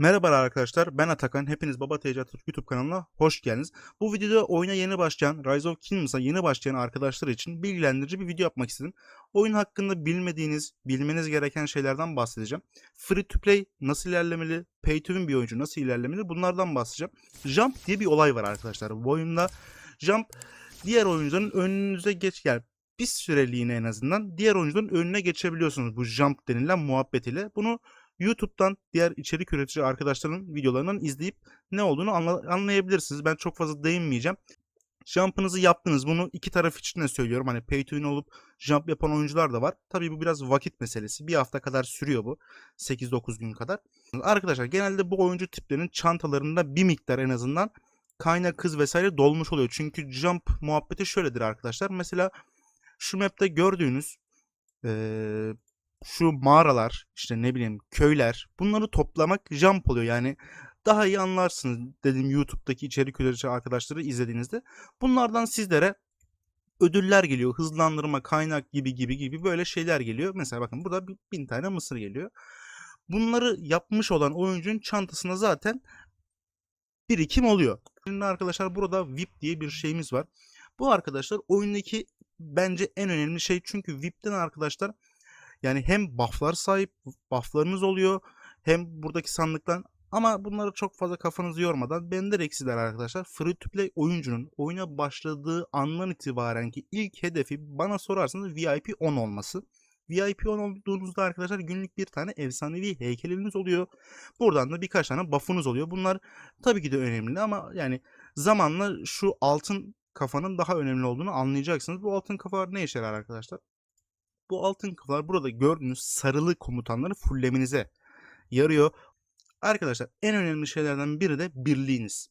Merhaba arkadaşlar ben Atakan. Hepiniz Baba TC YouTube kanalına hoş geldiniz. Bu videoda oyuna yeni başlayan, Rise of Kingdoms'a yeni başlayan arkadaşlar için bilgilendirici bir video yapmak istedim. Oyun hakkında bilmediğiniz, bilmeniz gereken şeylerden bahsedeceğim. Free to play nasıl ilerlemeli, pay to win bir oyuncu nasıl ilerlemeli bunlardan bahsedeceğim. Jump diye bir olay var arkadaşlar. Bu oyunda Jump diğer oyuncuların önünüze geç gel. Bir süreliğine en azından diğer oyuncuların önüne geçebiliyorsunuz bu jump denilen muhabbet ile. Bunu YouTube'dan diğer içerik üretici arkadaşların videolarından izleyip ne olduğunu anla- anlayabilirsiniz. Ben çok fazla değinmeyeceğim. Jump'ınızı yaptınız. Bunu iki taraf için de söylüyorum. Hani pay to win olup jump yapan oyuncular da var. Tabii bu biraz vakit meselesi. Bir hafta kadar sürüyor bu. 8-9 gün kadar. Arkadaşlar genelde bu oyuncu tiplerinin çantalarında bir miktar en azından kaynak hız vesaire dolmuş oluyor. Çünkü jump muhabbeti şöyledir arkadaşlar. Mesela şu map'te gördüğünüz eee şu mağaralar, işte ne bileyim köyler bunları toplamak jump oluyor. Yani daha iyi anlarsınız dedim YouTube'daki içerik üretici arkadaşları izlediğinizde. Bunlardan sizlere ödüller geliyor. Hızlandırma, kaynak gibi gibi gibi böyle şeyler geliyor. Mesela bakın burada bin tane mısır geliyor. Bunları yapmış olan oyuncunun çantasına zaten birikim oluyor. Şimdi arkadaşlar burada VIP diye bir şeyimiz var. Bu arkadaşlar oyundaki bence en önemli şey çünkü VIP'ten arkadaşlar yani hem buff'lar sahip, buff'larınız oluyor hem buradaki sandıktan ama bunları çok fazla kafanızı yormadan bender eksiler arkadaşlar. Free to play oyuncunun oyuna başladığı andan itibaren ki ilk hedefi bana sorarsanız VIP 10 olması. VIP 10 olduğunuzda arkadaşlar günlük bir tane efsanevi heykeliniz oluyor. Buradan da birkaç tane buff'unuz oluyor. Bunlar tabii ki de önemli ama yani zamanla şu altın kafanın daha önemli olduğunu anlayacaksınız. Bu altın kafalar ne işe yarar arkadaşlar? Bu altın kafalar burada gördüğünüz sarılı komutanları fullemenize yarıyor. Arkadaşlar en önemli şeylerden biri de birliğiniz.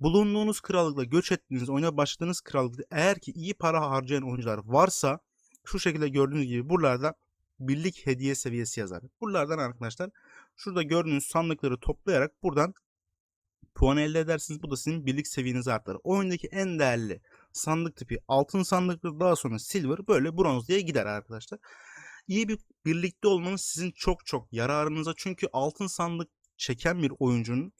Bulunduğunuz krallıkla göç ettiğiniz, oyuna başladığınız krallıkta eğer ki iyi para harcayan oyuncular varsa şu şekilde gördüğünüz gibi buralarda birlik hediye seviyesi yazar. Buralardan arkadaşlar şurada gördüğünüz sandıkları toplayarak buradan puan elde edersiniz. Bu da sizin birlik seviyenizi arttırır. Oyundaki en değerli sandık tipi altın sandıktır. Daha sonra silver böyle bronz diye gider arkadaşlar. İyi bir birlikte olmanız sizin çok çok yararınıza. Çünkü altın sandık çeken bir oyuncunun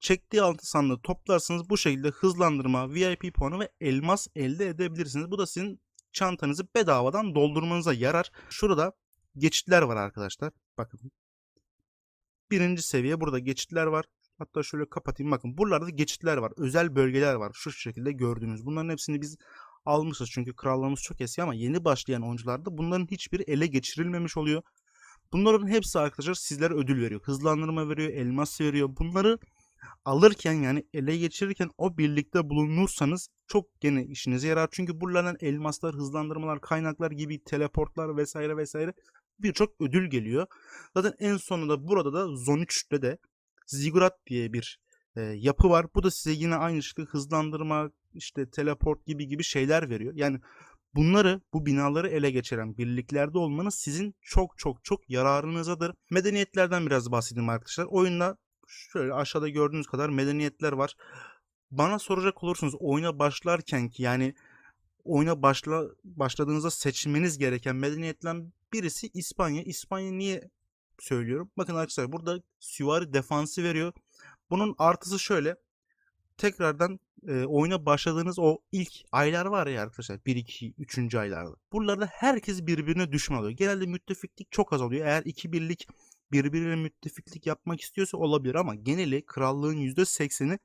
çektiği altın sandığı toplarsanız bu şekilde hızlandırma, VIP puanı ve elmas elde edebilirsiniz. Bu da sizin çantanızı bedavadan doldurmanıza yarar. Şurada geçitler var arkadaşlar. Bakın. Birinci seviye burada geçitler var. Hatta şöyle kapatayım bakın. Buralarda geçitler var. Özel bölgeler var. Şu şekilde gördüğünüz. Bunların hepsini biz almışız. Çünkü krallığımız çok eski ama yeni başlayan oyuncularda bunların hiçbiri ele geçirilmemiş oluyor. Bunların hepsi arkadaşlar sizlere ödül veriyor. Hızlandırma veriyor, elmas veriyor. Bunları alırken yani ele geçirirken o birlikte bulunursanız çok gene işinize yarar. Çünkü buralardan elmaslar, hızlandırmalar, kaynaklar gibi teleportlar vesaire vesaire birçok ödül geliyor. Zaten en sonunda burada da Zone 3'te de Ziggurat diye bir e, yapı var. Bu da size yine aynı şekilde hızlandırma, işte teleport gibi gibi şeyler veriyor. Yani bunları, bu binaları ele geçiren birliklerde olmanız sizin çok çok çok yararınızadır. Medeniyetlerden biraz bahsedeyim arkadaşlar. Oyunda şöyle aşağıda gördüğünüz kadar medeniyetler var. Bana soracak olursunuz oyuna başlarken ki yani oyuna başla, başladığınızda seçmeniz gereken medeniyetlerden birisi İspanya. İspanya niye söylüyorum? Bakın arkadaşlar burada süvari defansı veriyor. Bunun artısı şöyle. Tekrardan e, oyuna başladığınız o ilk aylar var ya arkadaşlar. 1, 2, 3. aylarda. Buralarda herkes birbirine düşman oluyor. Genelde müttefiklik çok az oluyor. Eğer iki birlik birbirine müttefiklik yapmak istiyorsa olabilir ama geneli krallığın %80'i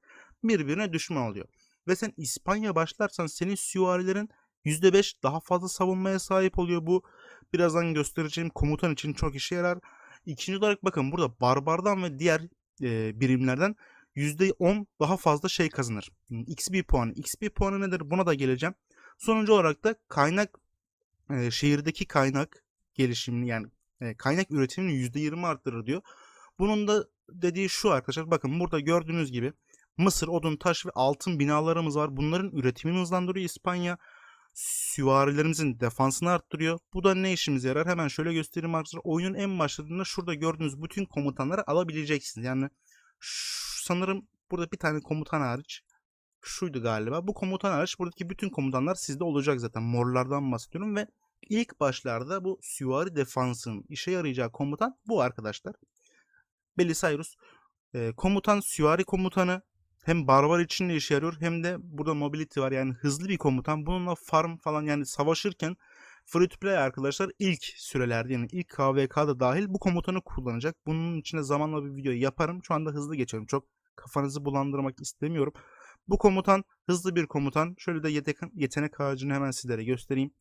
birbirine düşman oluyor. Ve sen İspanya başlarsan senin süvarilerin %5 daha fazla savunmaya sahip oluyor. Bu birazdan göstereceğim komutan için çok işe yarar. İkinci olarak bakın burada barbardan ve diğer e, birimlerden %10 daha fazla şey kazanır. XP puanı. XP puanı nedir? Buna da geleceğim. Sonuncu olarak da kaynak e, şehirdeki kaynak gelişimini yani e, kaynak üretimini %20 arttırır diyor. Bunun da dediği şu arkadaşlar. Bakın burada gördüğünüz gibi Mısır, odun, taş ve altın binalarımız var. Bunların üretimini hızlandırıyor İspanya. Süvarilerimizin defansını arttırıyor. Bu da ne işimize yarar? Hemen şöyle göstereyim arkadaşlar. Oyunun en başladığında şurada gördüğünüz bütün komutanları alabileceksiniz. Yani sanırım burada bir tane komutan hariç şuydu galiba. Bu komutan hariç buradaki bütün komutanlar sizde olacak zaten. Morlardan bahsediyorum ve ilk başlarda bu süvari defansın işe yarayacağı komutan bu arkadaşlar. Belisarius. e, komutan süvari komutanı hem barbar için de işe yarıyor hem de burada mobility var yani hızlı bir komutan. Bununla farm falan yani savaşırken free to play arkadaşlar ilk sürelerde yani ilk KVK'da dahil bu komutanı kullanacak. Bunun içine zamanla bir video yaparım. Şu anda hızlı geçiyorum. Çok kafanızı bulandırmak istemiyorum. Bu komutan hızlı bir komutan. Şöyle de yetenek, yetenek ağacını hemen sizlere göstereyim.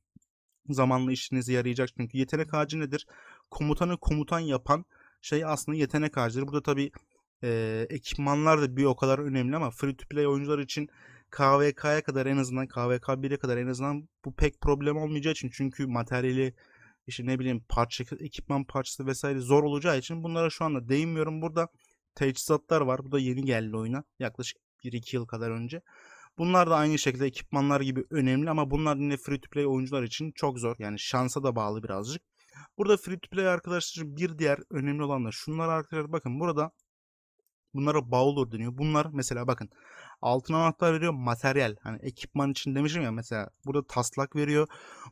Zamanla işinize yarayacak çünkü yetenek ağacı nedir? Komutanı komutan yapan şey aslında yetenek ağacıdır. Burada tabi e, ekipmanlar da bir o kadar önemli ama free to play oyuncular için KVK'ya kadar en azından KVK 1'e kadar en azından bu pek problem olmayacağı için çünkü materyali işte ne bileyim parça ekipman parçası vesaire zor olacağı için bunlara şu anda değinmiyorum. Burada teçhizatlar var. Bu da yeni geldi oyuna. Yaklaşık 1-2 yıl kadar önce. Bunlar da aynı şekilde ekipmanlar gibi önemli ama bunlar yine free to play oyuncular için çok zor. Yani şansa da bağlı birazcık. Burada free to play arkadaşlar bir diğer önemli olan da şunlar arkadaşlar bakın burada bunlara bowler deniyor. Bunlar mesela bakın altın anahtar veriyor materyal hani ekipman için demişim ya mesela burada taslak veriyor.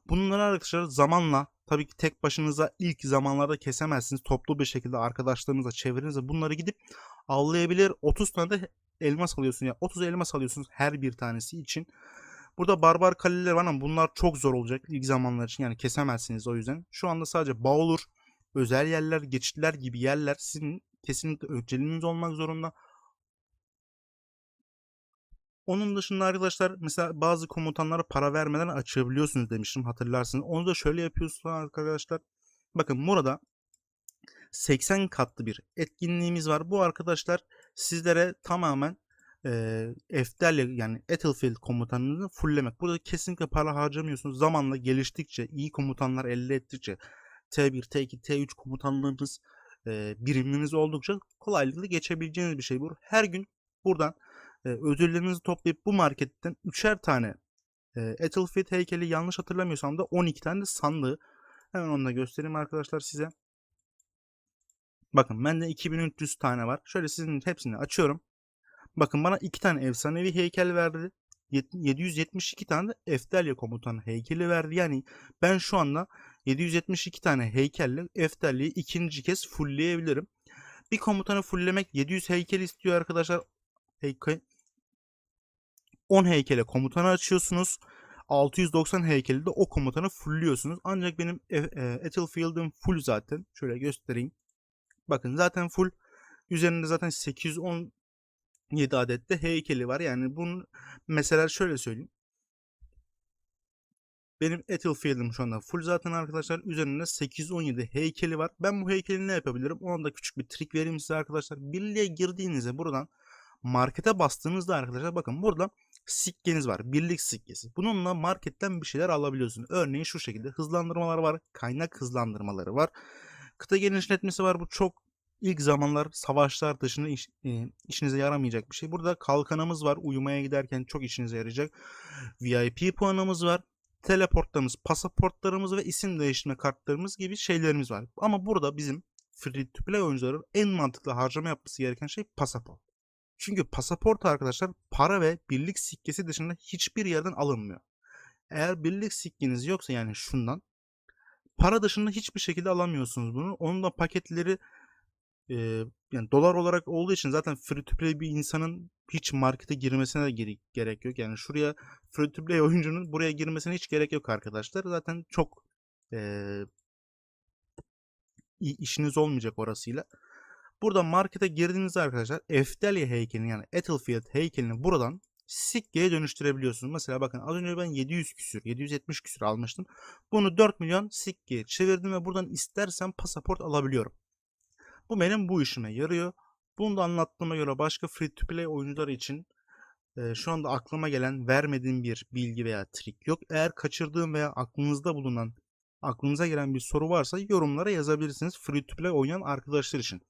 Bunları arkadaşlar zamanla tabii ki tek başınıza ilk zamanlarda kesemezsiniz. Toplu bir şekilde arkadaşlarınızla çevrenizle bunları gidip avlayabilir. 30 tane de elmas alıyorsun ya 30 elmas alıyorsunuz her bir tanesi için. Burada barbar kaleler var ama bunlar çok zor olacak ilk zamanlar için yani kesemezsiniz o yüzden. Şu anda sadece bowler, özel yerler, geçitler gibi yerler sizin kesinlikle önceliğiniz olmak zorunda. Onun dışında arkadaşlar mesela bazı komutanlara para vermeden açabiliyorsunuz demiştim hatırlarsınız. Onu da şöyle yapıyorsunuz arkadaşlar. Bakın burada 80 katlı bir etkinliğimiz var. Bu arkadaşlar sizlere tamamen e, Eftelya yani Ethelfield komutanını fulllemek. Burada kesinlikle para harcamıyorsunuz. Zamanla geliştikçe, iyi komutanlar elde ettikçe T1, T2, T3 komutanlarınız e, biriminiz oldukça kolaylıkla geçebileceğiniz bir şey bu. Her gün buradan e, ödüllerinizi toplayıp bu marketten üçer tane e, Ethelfield heykeli yanlış hatırlamıyorsam da 12 tane de sandığı hemen onu da göstereyim arkadaşlar size. Bakın bende 2300 tane var. Şöyle sizin hepsini açıyorum. Bakın bana 2 tane efsanevi heykel verdi. 772 tane de Eftelya komutanı heykeli verdi. Yani ben şu anda 772 tane heykelle Eftelya'yı ikinci kez fullleyebilirim. Bir komutanı fulllemek 700 heykel istiyor arkadaşlar. Heykel 10 heykele komutanı açıyorsunuz. 690 heykeli de o komutanı fullliyorsunuz. Ancak benim e, e, full zaten. Şöyle göstereyim. Bakın zaten full. Üzerinde zaten 817 adet de heykeli var. Yani bunun mesela şöyle söyleyeyim. Benim Ethelfield'ım şu anda full zaten arkadaşlar. Üzerinde 817 heykeli var. Ben bu heykeli ne yapabilirim? Ona da küçük bir trik vereyim size arkadaşlar. Birliğe girdiğinizde buradan markete bastığınızda arkadaşlar bakın burada sikkeniz var. Birlik sikkesi. Bununla marketten bir şeyler alabiliyorsunuz. Örneğin şu şekilde hızlandırmalar var. Kaynak hızlandırmaları var. Kıta genişletmesi var. Bu çok ilk zamanlar savaşlar dışında iş, e, işinize yaramayacak bir şey. Burada kalkanımız var. Uyumaya giderken çok işinize yarayacak. VIP puanımız var. Teleportlarımız, pasaportlarımız ve isim değiştirme kartlarımız gibi şeylerimiz var. Ama burada bizim free to play oyuncuların en mantıklı harcama yapması gereken şey pasaport. Çünkü pasaport arkadaşlar para ve birlik sikkesi dışında hiçbir yerden alınmıyor. Eğer birlik sikkeniz yoksa yani şundan para dışında hiçbir şekilde alamıyorsunuz bunu. Onun da paketleri e, yani dolar olarak olduğu için zaten free to play bir insanın hiç markete girmesine de gerek, gerek yok. Yani şuraya free to play oyuncunun buraya girmesine hiç gerek yok arkadaşlar. Zaten çok e, işiniz olmayacak orasıyla. Burada markete girdiğinizde arkadaşlar Eftelya heykelini yani Ethelfield heykelini buradan Sikke'ye dönüştürebiliyorsunuz. Mesela bakın az önce ben 700 küsür, 770 küsür almıştım. Bunu 4 milyon Sikke'ye çevirdim ve buradan istersem pasaport alabiliyorum. Bu benim bu işime yarıyor. Bunu da anlattığıma göre başka free to play oyuncular için e, şu anda aklıma gelen vermediğim bir bilgi veya trik yok. Eğer kaçırdığım veya aklınızda bulunan, aklınıza gelen bir soru varsa yorumlara yazabilirsiniz free to play oynayan arkadaşlar için.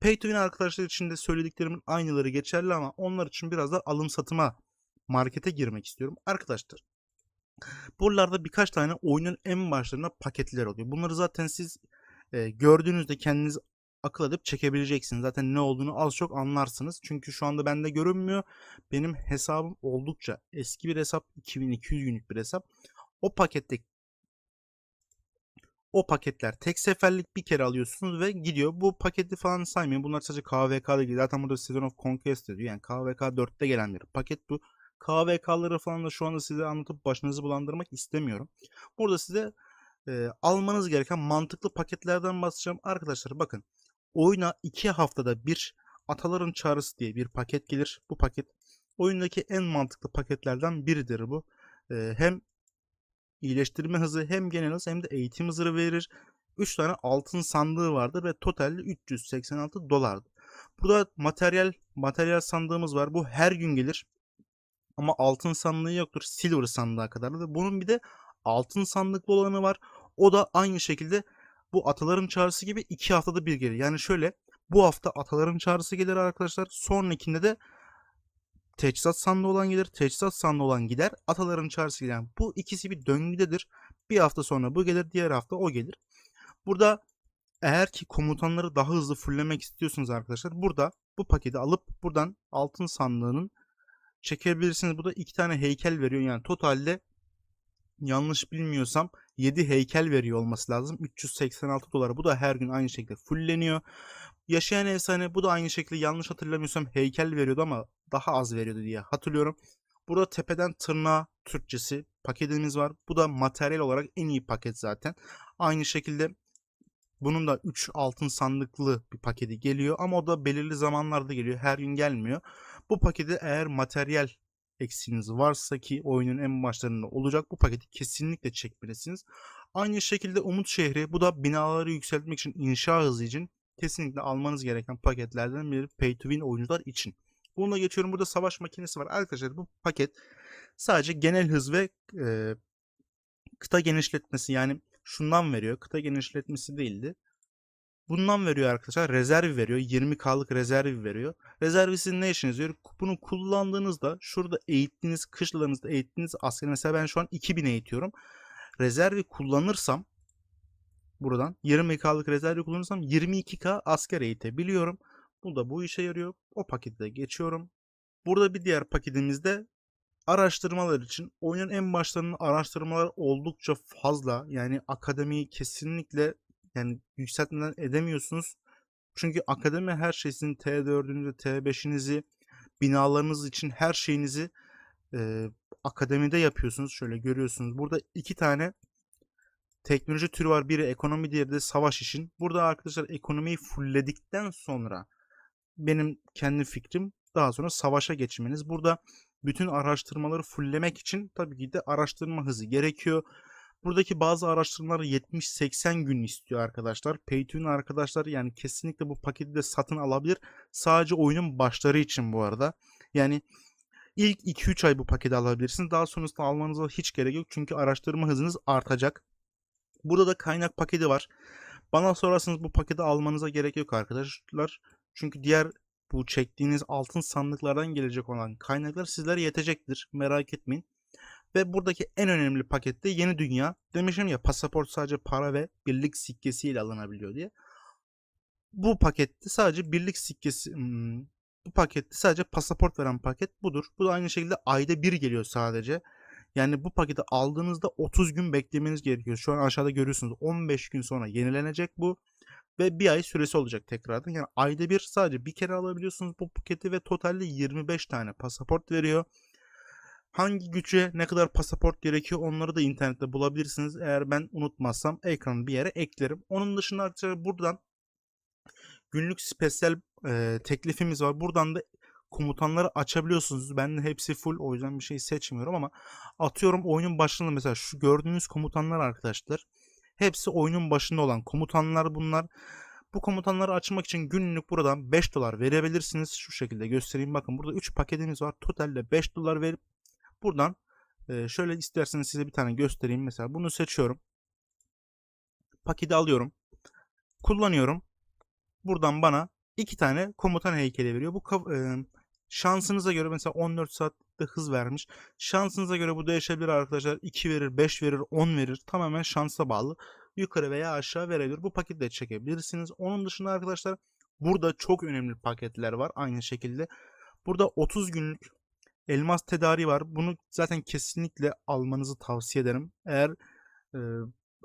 Pay to win arkadaşlar için de söylediklerimin aynıları geçerli ama onlar için biraz da alım satıma markete girmek istiyorum. Arkadaşlar buralarda birkaç tane oyunun en başlarına paketler oluyor. Bunları zaten siz e, gördüğünüzde kendiniz akıl edip çekebileceksiniz. Zaten ne olduğunu az çok anlarsınız. Çünkü şu anda bende görünmüyor. Benim hesabım oldukça eski bir hesap. 2200 günlük bir hesap. O pakette O paketler tek seferlik bir kere alıyorsunuz ve gidiyor. Bu paketi falan saymayın. Bunlar sadece KVK'da değil. Zaten burada Season of Conquest diyor. Yani KVK 4'te gelen bir paket bu. KVK'ları falan da şu anda size anlatıp başınızı bulandırmak istemiyorum. Burada size e, almanız gereken mantıklı paketlerden bahsedeceğim. Arkadaşlar bakın oyuna 2 haftada bir Ataların Çağrısı diye bir paket gelir. Bu paket oyundaki en mantıklı paketlerden biridir bu. E, hem iyileştirme hızı hem genel hız hem de eğitim hızı verir. 3 tane altın sandığı vardır ve totalde 386 dolardır. Burada materyal materyal sandığımız var. Bu her gün gelir. Ama altın sandığı yoktur. Silver sandığa kadar da. Bunun bir de altın sandıklı olanı var. O da aynı şekilde bu ataların çağrısı gibi 2 haftada bir gelir. Yani şöyle bu hafta ataların çağrısı gelir arkadaşlar. Sonrakinde de teçhizat sandığı olan gelir. Teçhizat sandığı olan gider. Ataların çağrısı gider. Bu ikisi bir döngüdedir. Bir hafta sonra bu gelir. Diğer hafta o gelir. Burada eğer ki komutanları daha hızlı fulllemek istiyorsunuz arkadaşlar. Burada bu paketi alıp buradan altın sandığının çekebilirsiniz. Bu da iki tane heykel veriyor. Yani totalde yanlış bilmiyorsam 7 heykel veriyor olması lazım. 386 dolar. Bu da her gün aynı şekilde fullleniyor. Yaşayan efsane bu da aynı şekilde yanlış hatırlamıyorsam heykel veriyordu ama daha az veriyordu diye hatırlıyorum. Burada tepeden tırnağa Türkçesi paketimiz var. Bu da materyal olarak en iyi paket zaten. Aynı şekilde bunun da 3 altın sandıklı bir paketi geliyor ama o da belirli zamanlarda geliyor. Her gün gelmiyor. Bu paketi eğer materyal eksiğiniz varsa ki oyunun en başlarında olacak bu paketi kesinlikle çekmelisiniz. Aynı şekilde Umut Şehri bu da binaları yükseltmek için inşa hızı için kesinlikle almanız gereken paketlerden biri pay to win oyuncular için. Bununla geçiyorum. Burada savaş makinesi var. Arkadaşlar bu paket sadece genel hız ve e, kıta genişletmesi yani şundan veriyor. Kıta genişletmesi değildi. Bundan veriyor arkadaşlar. Rezerv veriyor. 20K'lık rezerv veriyor. Rezervi sizin ne işinize yarıyor? Bunu kullandığınızda şurada eğittiğiniz, kışlalarınızda eğittiğiniz asker. Mesela ben şu an 2000 eğitiyorum. Rezervi kullanırsam buradan 20K'lık rezervi kullanırsam 22K asker eğitebiliyorum. Bu da bu işe yarıyor. O pakette geçiyorum. Burada bir diğer paketimizde araştırmalar için oyunun en başlarının araştırmalar oldukça fazla. Yani akademiyi kesinlikle yani yükseltmeden edemiyorsunuz. Çünkü akademi her şey sizin T4'ünüzü, T5'inizi, binalarınız için her şeyinizi e, akademide yapıyorsunuz. Şöyle görüyorsunuz. Burada iki tane teknoloji türü var. Biri ekonomi, diğeri de savaş için. Burada arkadaşlar ekonomiyi fullledikten sonra benim kendi fikrim daha sonra savaşa geçmeniz. Burada bütün araştırmaları fulllemek için tabii ki de araştırma hızı gerekiyor. Buradaki bazı araştırmalar 70-80 gün istiyor arkadaşlar. Paytune arkadaşlar yani kesinlikle bu paketi de satın alabilir. Sadece oyunun başları için bu arada. Yani ilk 2-3 ay bu paketi alabilirsiniz. Daha sonrasında almanıza hiç gerek yok. Çünkü araştırma hızınız artacak. Burada da kaynak paketi var. Bana sorarsanız bu paketi almanıza gerek yok arkadaşlar. Çünkü diğer bu çektiğiniz altın sandıklardan gelecek olan kaynaklar sizlere yetecektir. Merak etmeyin. Ve buradaki en önemli pakette yeni dünya. Demişim ya pasaport sadece para ve birlik sikkesiyle alınabiliyor diye. Bu pakette sadece birlik sikkesi hmm, bu pakette sadece pasaport veren paket budur. Bu da aynı şekilde ayda bir geliyor sadece. Yani bu paketi aldığınızda 30 gün beklemeniz gerekiyor. Şu an aşağıda görüyorsunuz 15 gün sonra yenilenecek bu. Ve bir ay süresi olacak tekrardan. Yani ayda bir sadece bir kere alabiliyorsunuz bu paketi ve totalde 25 tane pasaport veriyor. Hangi güce ne kadar pasaport gerekiyor onları da internette bulabilirsiniz. Eğer ben unutmazsam ekranı bir yere eklerim. Onun dışında arkadaşlar buradan günlük spesiyel e, teklifimiz var. Buradan da komutanları açabiliyorsunuz. Ben de hepsi full o yüzden bir şey seçmiyorum ama atıyorum oyunun başında mesela şu gördüğünüz komutanlar arkadaşlar. Hepsi oyunun başında olan komutanlar bunlar. Bu komutanları açmak için günlük buradan 5 dolar verebilirsiniz. Şu şekilde göstereyim. Bakın burada 3 paketimiz var. Totalde 5 dolar verip buradan e, şöyle isterseniz size bir tane göstereyim. Mesela bunu seçiyorum. Paketi alıyorum. Kullanıyorum. Buradan bana iki tane komutan heykeli veriyor. Bu e, şansınıza göre mesela 14 saatte hız vermiş. Şansınıza göre bu değişebilir arkadaşlar. 2 verir, 5 verir, 10 verir. Tamamen şansa bağlı. Yukarı veya aşağı verebilir. Bu paketi de çekebilirsiniz. Onun dışında arkadaşlar burada çok önemli paketler var. Aynı şekilde. Burada 30 günlük elmas tedariği var. Bunu zaten kesinlikle almanızı tavsiye ederim. Eğer e,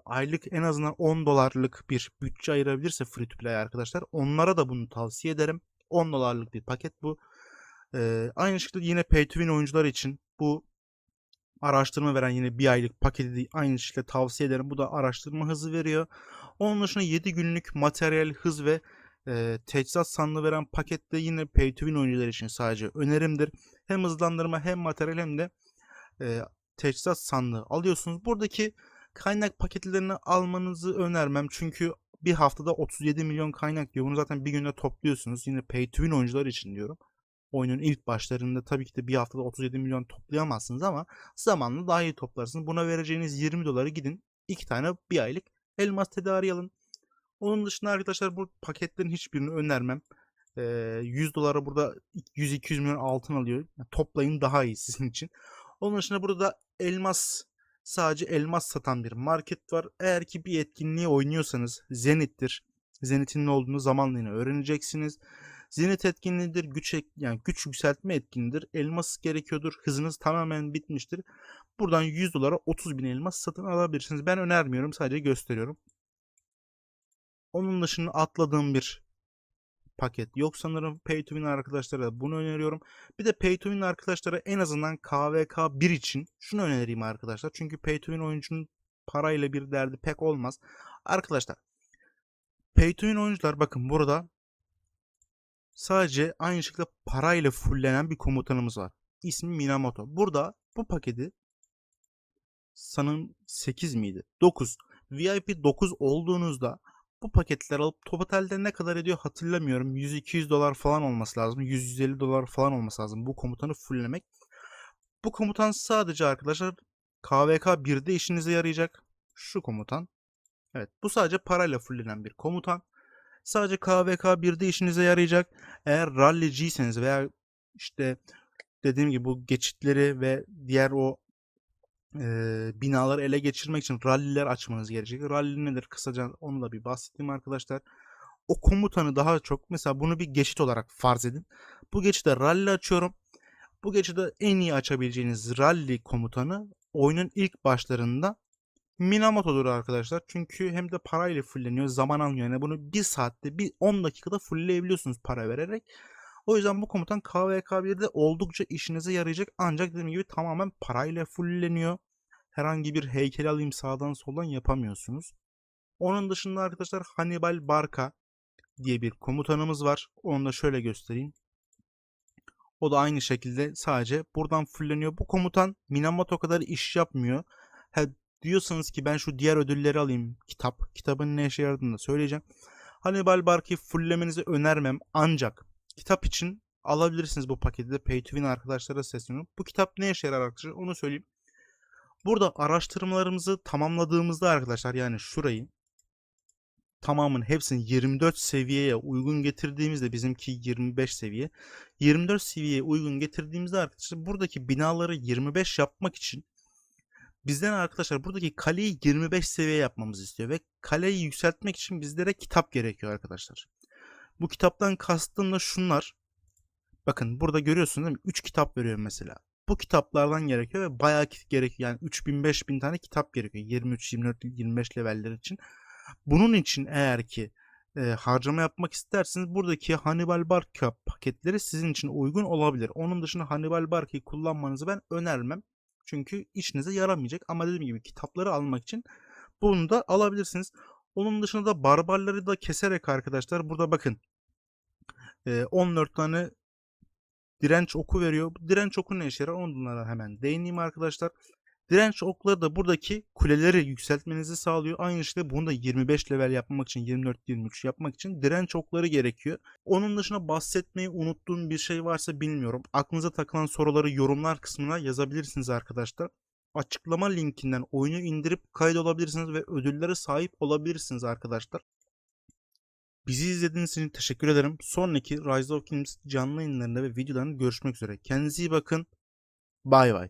aylık en azından 10 dolarlık bir bütçe ayırabilirse free to play arkadaşlar onlara da bunu tavsiye ederim. 10 dolarlık bir paket bu. Ee, aynı şekilde yine pay to win oyuncular için bu araştırma veren yine bir aylık paketi de aynı şekilde tavsiye ederim. Bu da araştırma hızı veriyor. Onun dışında 7 günlük materyal hız ve e, teçhizat sandığı veren paket de yine pay to win oyuncular için sadece önerimdir. Hem hızlandırma hem materyal hem de e, teçhizat sandığı alıyorsunuz. Buradaki kaynak paketlerini almanızı önermem. Çünkü bir haftada 37 milyon kaynak diyor. Bunu zaten bir günde topluyorsunuz. Yine pay to win oyuncular için diyorum. Oyunun ilk başlarında tabii ki de bir haftada 37 milyon toplayamazsınız ama zamanla daha iyi toplarsınız. Buna vereceğiniz 20 doları gidin iki tane bir aylık elmas tedariği alın. Onun dışında arkadaşlar bu paketlerin hiçbirini önermem. Ee, 100 dolara burada 100-200 milyon altın alıyor. Yani toplayın daha iyi sizin için. Onun dışında burada elmas sadece elmas satan bir market var. Eğer ki bir etkinliği oynuyorsanız Zenit'tir. Zenit'in ne olduğunu zamanla yine öğreneceksiniz. Zenit etkinliğidir, güç yani güç yükseltme etkinliğidir. Elmas gerekiyordur. Hızınız tamamen bitmiştir. Buradan 100 dolara 30 bin elmas satın alabilirsiniz. Ben önermiyorum, sadece gösteriyorum. Onun dışında atladığım bir paket yok sanırım. Pay to win arkadaşlara da bunu öneriyorum. Bir de Pay to win arkadaşlara en azından KVK 1 için şunu önereyim arkadaşlar. Çünkü Pay to win oyuncunun parayla bir derdi pek olmaz. Arkadaşlar Pay to win oyuncular bakın burada sadece aynı şekilde parayla fulllenen bir komutanımız var. İsmi Minamoto. Burada bu paketi sanırım 8 miydi? 9. VIP 9 olduğunuzda bu paketler alıp totalde ne kadar ediyor hatırlamıyorum. 100-200 dolar falan olması lazım. 100-150 dolar falan olması lazım bu komutanı fulllemek. Bu komutan sadece arkadaşlar KVK 1'de işinize yarayacak. Şu komutan. Evet bu sadece parayla fulllenen bir komutan. Sadece KVK 1'de işinize yarayacak. Eğer rallyciyseniz veya işte dediğim gibi bu geçitleri ve diğer o e, binaları ele geçirmek için ralliler açmanız gerekecek. Rally nedir? Kısaca onu da bir bahsedeyim arkadaşlar. O komutanı daha çok mesela bunu bir geçit olarak farz edin. Bu geçide rally açıyorum. Bu geçide en iyi açabileceğiniz rally komutanı oyunun ilk başlarında Minamoto'dur arkadaşlar. Çünkü hem de parayla fullleniyor. Zaman almıyor. Yani bunu bir saatte, bir 10 dakikada fullleyebiliyorsunuz para vererek. O yüzden bu komutan KVK1'de oldukça işinize yarayacak. Ancak dediğim gibi tamamen parayla fullleniyor. Herhangi bir heykel alayım sağdan soldan yapamıyorsunuz. Onun dışında arkadaşlar Hannibal Barca diye bir komutanımız var. Onu da şöyle göstereyim. O da aynı şekilde sadece buradan fulleniyor. Bu komutan Minamoto kadar iş yapmıyor. Ha, diyorsanız ki ben şu diğer ödülleri alayım. Kitap. Kitabın ne işe yaradığını da söyleyeceğim. Hannibal Barca'yı fulllemenizi önermem. Ancak kitap için alabilirsiniz bu paketi de Pay to Win arkadaşlara sesleniyorum. Bu kitap ne işe yarar arkadaşlar onu söyleyeyim. Burada araştırmalarımızı tamamladığımızda arkadaşlar yani şurayı tamamın hepsini 24 seviyeye uygun getirdiğimizde bizimki 25 seviye 24 seviyeye uygun getirdiğimizde arkadaşlar buradaki binaları 25 yapmak için bizden arkadaşlar buradaki kaleyi 25 seviye yapmamızı istiyor ve kaleyi yükseltmek için bizlere kitap gerekiyor arkadaşlar. Bu kitaptan kastım da şunlar. Bakın burada görüyorsunuz değil mi? 3 kitap veriyor mesela. Bu kitaplardan gerekiyor ve bayağı gerekiyor. Yani 3000 5000 tane kitap gerekiyor. 23, 24, 25 leveller için. Bunun için eğer ki e, harcama yapmak isterseniz buradaki Hannibal Barca paketleri sizin için uygun olabilir. Onun dışında Hannibal Barca'yı kullanmanızı ben önermem. Çünkü işinize yaramayacak. Ama dediğim gibi kitapları almak için bunu da alabilirsiniz. Onun dışında da barbarları da keserek arkadaşlar burada bakın e, 14 tane direnç oku veriyor. Direnç oku ne işe yarar? Onlara hemen değineyim arkadaşlar. Direnç okları da buradaki kuleleri yükseltmenizi sağlıyor. Aynı şekilde bunu da 25 level yapmak için 24-23 yapmak için direnç okları gerekiyor. Onun dışında bahsetmeyi unuttuğum bir şey varsa bilmiyorum. Aklınıza takılan soruları yorumlar kısmına yazabilirsiniz arkadaşlar. Açıklama linkinden oyunu indirip kaydolabilirsiniz ve ödüllere sahip olabilirsiniz arkadaşlar. Bizi izlediğiniz için teşekkür ederim. Sonraki Rise of Kingdoms canlı yayınlarında ve videolarında görüşmek üzere. Kendinize iyi bakın. Bay bay.